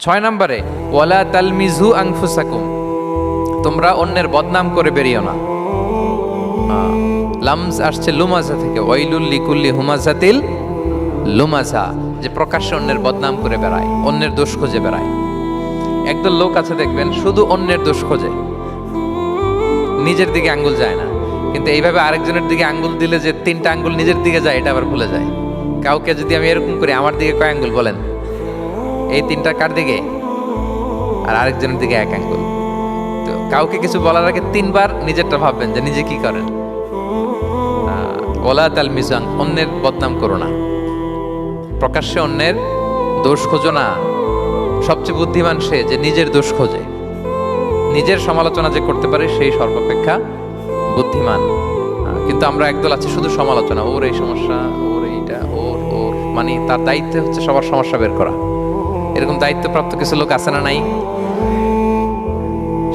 ছয় নম্বরে, ওয়ালা তালমিজু আংফুসাকুম। তোমরা অন্যের বদনাম করে বেরিও না। লামজ আসছে লুমাজা থেকে। ওয়াইলুল লিকুল্লি হুমাজাতিল লুমাজা, যে প্রকাশ্যে অন্যের বদনাম করে বেড়ায়, অন্যের দোষ খুঁজে বেড়ায়। একদল লোক আছে দেখবেন, শুধু অন্যের দোষ খোঁজে। নিজের দিকে আঙ্গুল যায় না। কিন্তু এইভাবে আরেকজনের দিকে আঙ্গুল দিলে যে তিনটা আঙ্গুল নিজের দিকে যায়, এটা আবার ভুলে যায়। কাউকে যদি আমি এরকম করি, আমার দিকে কয় আঙ্গুল বলেন? এই তিনটা কার দিকে? আর আরেকজনের দিকে এক আঙ্গুল তো কাউকে কিছু বলার আগে তিনবার নিজেরটা ভাববেন যে নিজে কি করেন। ওলা তাল মিজাং অন্যের বদনাম করো না। প্রকাশ্যে অন্যের দোষ খোঁজো না। সবচেয়ে বুদ্ধিমান সে যে নিজের দোষ খোঁজে। নিজের সমালোচনা যে করতে পারে সেই সর্বাপেক্ষা বুদ্ধিমান। কিন্তু আমরা একদল আছি শুধু সমালোচনা। ওর এই সমস্যা, ওর এইটা, ওর ওর মানে তার দায়িত্ব হচ্ছে সবার সমস্যা বের করা। এরকম দায়িত্বপ্রাপ্ত কিছু লোক আছে না নাই?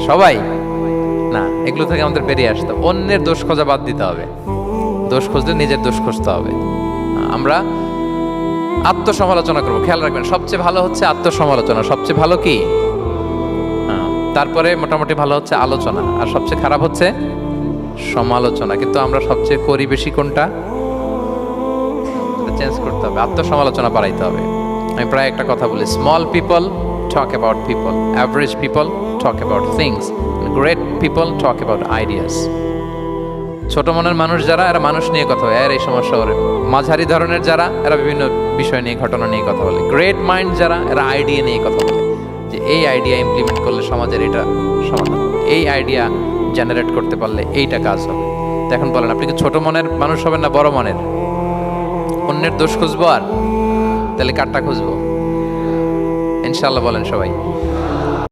সবাই? না এগুলো থেকে আমাদের বেরিয়ে আসতে। অন্যের দোষ খোঁজা বাদ দিতে হবে। দোষ খুঁজলে নিজের দোষ খুঁজতে হবে। আমরা আত্মসমালোচনা করব। খেয়াল রাখবেন সবচেয়ে ভালো হচ্ছে আত্মসমালোচনা। সবচেয়ে ভালো কি? হ্যাঁ, তারপরে মোটামুটি ভালো হচ্ছে আলোচনা। আর সবচেয়ে খারাপ হচ্ছে সমালোচনা। কিন্তু আমরা সবচেয়ে করি বেশি কোনটা? চেঞ্জ করতে হবে। আত্মসমালোচনা বাড়াইতে হবে। আমি প্রায় একটা কথা বলি small people talk about people average people talk about things great people talk about ideas ছোট মনের মানুষ যারা, এরা মানুষ নিয়ে কথা বলে, এর এই সমস্যা করে। মাঝারি ধরনের যারা, এরা বিভিন্ন বিষয় নিয়ে, ঘটনা নিয়ে কথা বলে। গ্রেট মাইন্ড যারা, এরা আইডিয়া নিয়ে কথা বলে। যে এই আইডিয়া ইমপ্লিমেন্ট করলে সমাজের এটা সমাধান এই আইডিয়া জেনারেট করতে পারলে এইটা কাজ হবে। এখন বলেন, আপনি কি ছোট মনের মানুষ হবেন না বড় মনের? অন্যের দোষ খুঁজবো আর? তাহলে কারটা খুঁজবো। ইনশাল্লাহ বলেন সবাই।